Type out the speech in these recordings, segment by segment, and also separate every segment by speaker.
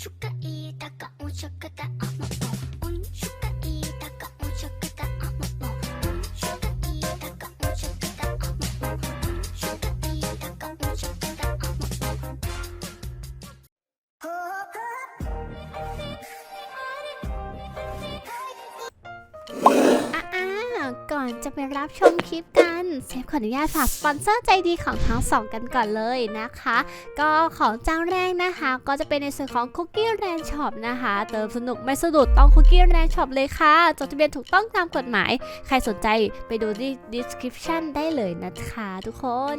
Speaker 1: ชุกะอีตะกะอุชุก ก่อน
Speaker 2: จะไปรับชมคลิปกันเซฟขออนุญาตฝากสปอนเซอร์ใจดีของทั้งสองกันก่อนเลยนะคะ ก็ของเจ้าแรกนะคะ ก็จะเป็นในส่วนของ Cookie Land Shop นะคะ เติมสนุกไม่สะดุดต้อง Cookie Land Shop เลยค่ะจดทะเบียนถูกต้องตามกฎหมาย ใครสนใจไปดูที่ description ได้เลยนะคะทุกคน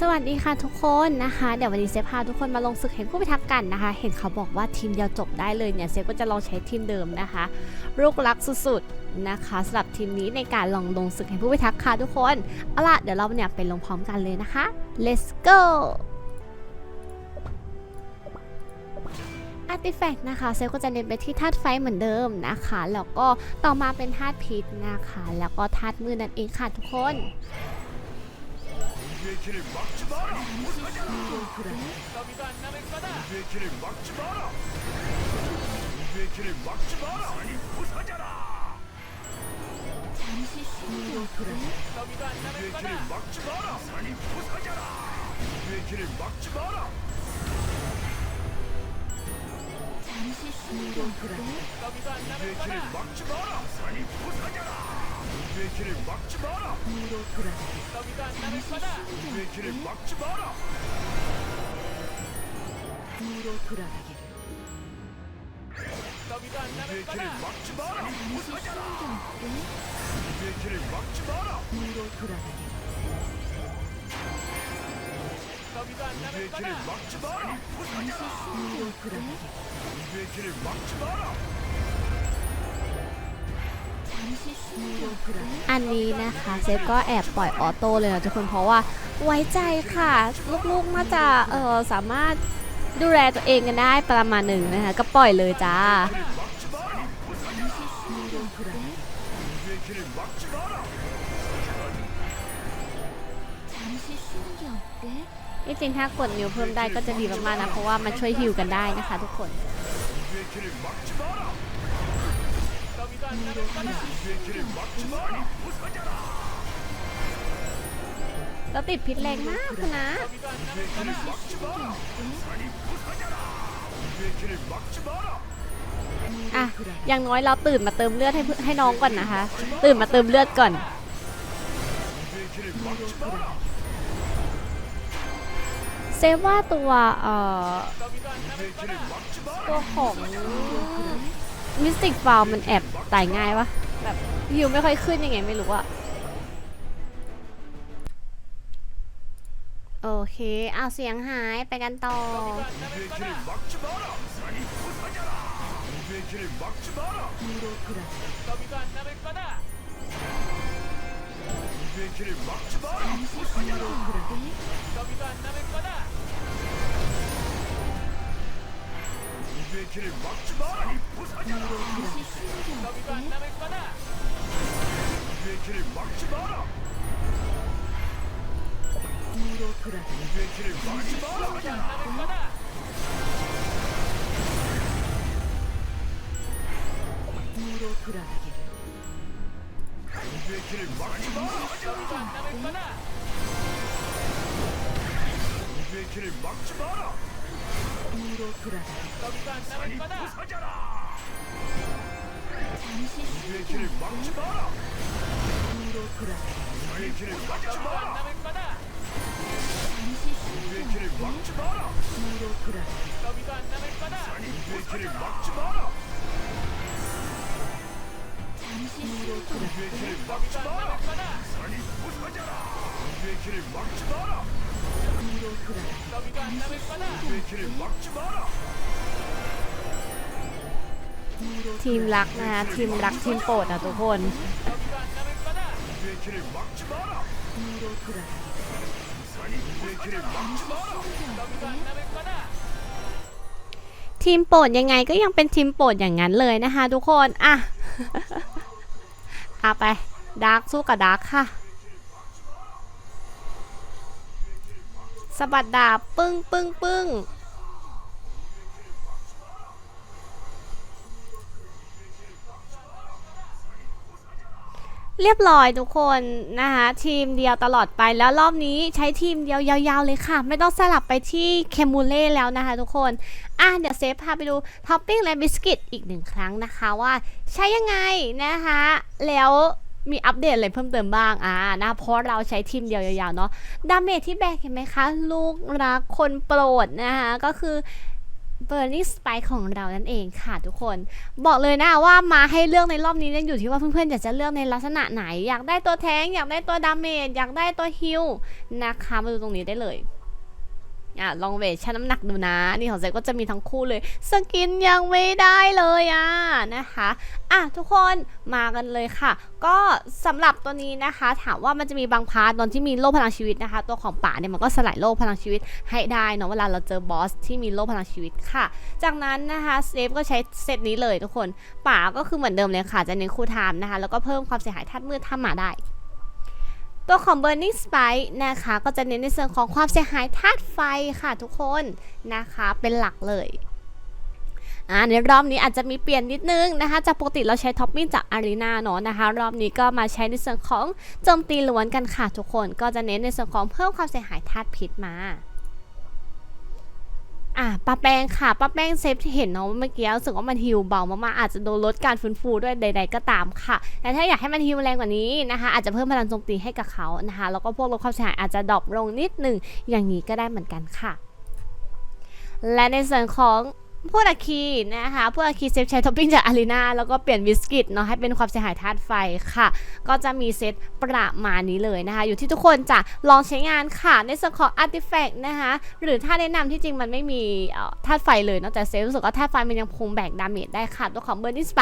Speaker 2: สวัสดีค่ะทุกคนนะคะ เดี๋ยววันนี้เซฟพาทุกคนมาลงศึกเห็นผู้พิทักษ์กันนะคะ เห็นเขาบอกว่าทีมเดียวจบได้เลยเนี่ยเซฟก็จะลองใช้ทีมเดิมนะคะลูกรักสุดๆ นะคะสำหรับทีมนี้ในการลองลงศึกแห่งผู้พิทักษ์ค่ะทุกคน เอาล่ะ เดี๋ยวเราเนี่ยไปลงพร้อมกันเลยนะคะ let's go อาร์ติแฟกต์นะคะเซลก็จะเน้นไปที่ธาตุไฟเหมือนเดิมนะคะ แล้วก็ต่อมาเป็นธาตุพิษนะคะ แล้วก็ธาตุมือนั่นเองค่ะทุกคน
Speaker 3: 逃 내 길을 막지 마라! 산이 마라. 내 길을 막지 마라! 막지 마라! 산이 부사자라! 내 길을 막지 마라! 내 길을 막지 마라! 뒤로 돌아가기를
Speaker 2: อันนี้นะคะเซฟก็แอบปล่อยออโต้เลยนะทุกคนเพราะว่าไว้ใจค่ะ ลูกๆน่าจะเออสามารถ ดูแลตัวเองกันได้ประมาณหนึ่งนะคะ ก็ปล่อยเลยจ้า นี่จริงถ้ากดนิ้วเพิ่มได้ก็จะดีมากๆนะ เพราะว่ามันช่วยฮิวกันได้นะคะทุกคน เราติดพิษแรงมาก
Speaker 3: คุณนะ
Speaker 2: อะอย่างน้อยเราตื่นมาเติมเลือดให้ให้น้องก่อนนะคะ ตื่นมาเติมเลือดก่อนเซฟว่าตัวเอ่อตัวของมิสติกฟาวมันแอบตายง่ายวะแบบยิวไม่ค่อยขึ้นยังไงไม่รู้อะ โอเคเอาเสียงหายไปกันต่อ
Speaker 3: 우리의 길을 막지 마라. 아니 양하의 길을 더미도 으로돌아가기를 막지 마라. 으로돌아가기를 막지 마라. 으로돌아가기를 길을 막지 마라!
Speaker 2: ทีมรักนะคะทีมรักทีมโปรดนะทุกคน ทีมโปรดยังไงก็ยังเป็นทีมโปรดอย่างนั้นเลยนะคะทุกคนอะเอาไปดาร์กสู้กับดาร์กค่ะสะบัดดาบปึ้งปึ้งปึ้ง เรียบร้อยทุกคนนะคะทีมเดียวตลอดไปแล้วรอบนี้ใช้ทีมเดียวยาวๆเลยค่ะ ไม่ต้องสลับไปที่เคมูเล่แล้วนะคะทุกคนอะเดี๋ยวเซฟพาไปดูท็อปปิ้งและบิสกิตอีกหนึ่งครั้งนะคะว่าใช้ยังไงนะคะแล้วมีอัปเดตอะไรเพิ่มเติมบ้างอ่านะเพราะเราใช้ทีมเดียวยาวๆเนาะดาเมจที่แบกเห็นไหมคะ ลูกรักคนโปรดนะคะก็คือ Burning Spike ของเรานั่นเองค่ะทุกคน บอกเลยนะว่ามาให้เลือกในรอบนี้เนี่ยอยู่ที่ว่าเพื่อนๆอยากจะเลือกในลักษณะไหน อยากได้ตัวแทง อยากได้ตัวดาเมจอยากได้ตัวฮิลนะคะมาดูตรงนี้ได้เลย อะลองเวทชั่นน้ำหนักดูนะ นี่ของเซก็จะมีทั้งคู่เลยสกินยังไม่ได้เลยอะนะคะอะทุกคนมากันเลยค่ะ ก็สำหรับตัวนี้นะคะ ถามว่ามันจะมีบางพาร์ทตอนที่มีโล่พลังชีวิตนะคะ ตัวของป่าเนี่ยมันก็สลายโล่พลังชีวิตให้ได้เนาะเวลาเราเจอบอสที่มีโล่พลังชีวิตค่ะ จากนั้นนะคะเซฟก็ใช้เซตนี้เลยทุกคนป่าก็คือเหมือนเดิมเลยค่ะจะเน้นคูลไทม์นะคะ แล้วก็เพิ่มความเสียหายธาตุมืดถ้ามาได้ ตัวของ Burning Spike นะคะก็จะเน้นในส่วนของความเสียหายธาตุไฟค่ะทุกคนนะคะเป็นหลักเลยอ่าในรอบนี้อาจจะมีเปลี่ยนนิดนึงนะคะ จากปกติเราใช้ท็อปปิ้งจากอารีนาเนาะนะคะ รอบนี้ก็มาใช้ในส่วนของโจมตีล้วนกันค่ะทุกคน ก็จะเน้นในส่วนของเพิ่มความเสียหายธาตุพิษมา อะปลาแป้งค่ะปลาแป้งเซฟที่เห็นเนาะเมื่อกี้รู้สึกว่ามันฮิวเบามากๆอาจจะโดนลดการฟื้นฟูด้วยใด ๆ ก็ตามค่ะ แต่ถ้าอยากให้มันฮิวแรงกว่านี้นะคะ อาจจะเพิ่มพลังโจมตีให้กับเขานะคะ แล้วก็พวกลดความเสียหายอาจจะดรอปลงนิดหนึ่งอย่างนี้ก็ได้เหมือนกันค่ะ และในส่วนของ พวกอาคีนะคะพวกอาคีเซฟใช้ท็อปปิ้งจากอารีนาแล้วก็เปลี่ยนบิสกิตเนาะให้เป็นความเสียหายธาตุไฟค่ะ ก็จะมีเซตประมาณนี้เลยนะคะ อยู่ที่ทุกคนจะลองใช้งานค่ะ ในส่วนของอาร์ติแฟกต์นะคะ หรือถ้าแนะนำที่จริงมันไม่มีธาตุไฟเลยเนาะแต่เซฟรู้สึกว่าธาตุไฟมันยังคงแบกดาเมจได้ค่ะตัวของเบอร์ดี้สไป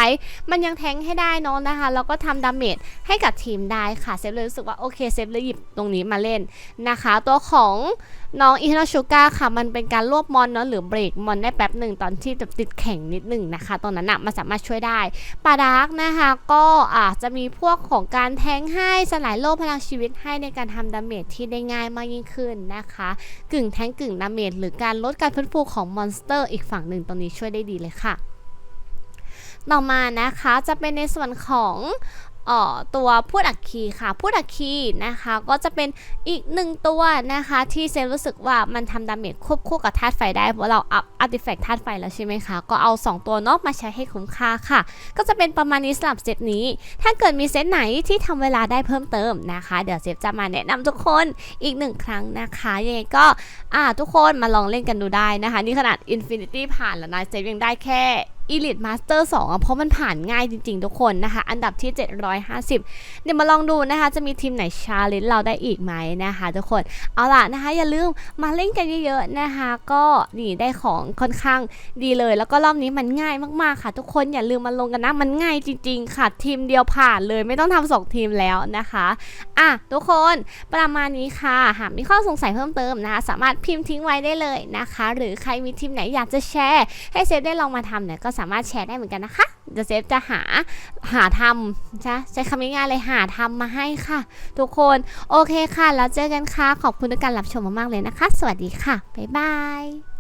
Speaker 2: มันยังแทงให้ได้เนาะนะคะแล้วก็ทำดาเมจให้กับทีมได้ค่ะเซฟเลยรู้สึกว่าโอเคเซฟเลยหยิบตรงนี้มาเล่นนะคะ ตัวของน้องอิฮาชูก้าค่ะ มันเป็นการรวบมอนเนาะหรือเบรกมอนได้แป๊บหนึ่งตอนที่แบบติดแข็งนิดหนึ่งนะคะ ตอนนั้นอะมันสามารถช่วยได้ปาดาร์กนะคะก็อาจจะมีพวกของการแทงให้สลายโล่พลังชีวิตให้ในการทำดาเมจที่ได้ง่ายมากยิ่งขึ้นนะคะ กึ่งแทงกึ่งดาเมจหรือการลดการฟื้นฟูของมอนสเตอร์อีกฝั่งหนึ่งตรงนี้ช่วยได้ดีเลยค่ะต่อมานะคะจะเป็นในส่วนของ ตัวพูดอักคีค่ะ พูดอักคีนะคะ ก็จะเป็นอีกหนึ่งตัวนะคะที่เซลรู้สึกว่ามันทำดาเมจควบคู่กับธาตุไฟได้ เพราะเราอัพอาร์ติแฟกต์ธาตุไฟแล้วใช่ไหมคะ ก็เอา 2 ตัวเนอกมาใช้ให้คุ้มค่าค่ะ ก็จะเป็นประมาณนี้สำหรับเซตนี้ ถ้าเกิดมีเซตไหนที่ทำเวลาได้เพิ่มเติมนะคะ เดี๋ยวเซฟจะมาแนะนำทุกคนอีกหนึ่งครั้งนะคะยังไงก็อ่าทุกคนมาลองเล่นกันดูได้นะคะ นี่ขนาด Infinity ผ่านแล้วนะเซฟยังได้แค่ Elite Master 2อะเพราะมันผ่านง่ายจริง ๆ ทุกคนนะคะ อันดับที่ 750 เดี๋ยวมาลองดูนะคะ จะมีทีมไหนชาเลนจ์เราได้อีกไหมนะคะ ทุกคนเอาล่ะนะคะ อย่าลืมมาเล่นกันเยอะๆนะคะ ก็นี่ได้ของค่อนข้างดีเลย แล้วก็รอบนี้มันง่ายมากๆค่ะ ทุกคนอย่าลืมมาลงกันนะมันง่ายจริง ๆ ค่ะ ทีมเดียวผ่านเลยไม่ต้องทำสองทีมแล้วนะคะอะทุกคนประมาณนี้ค่ะหากมีข้อสงสัยเพิ่มเติมนะคะ สามารถพิมพ์ทิ้งไว้ได้เลยนะคะ หรือใครมีทีมไหนอยากจะแชร์ ให้เซฟได้ลองมาทำเนี่ยก็สามารถแชร์ได้เหมือนกันนะคะเดี๋ยวเซฟจะหาหาทำใช่ใช้คำง่ายๆเลยหาทำมาให้ค่ะ ทุกคนโอเคค่ะ แล้วเจอกันค่ะ ขอบคุณทุกการรับชมมากๆเลยนะคะ สวัสดีค่ะ บ๊ายบาย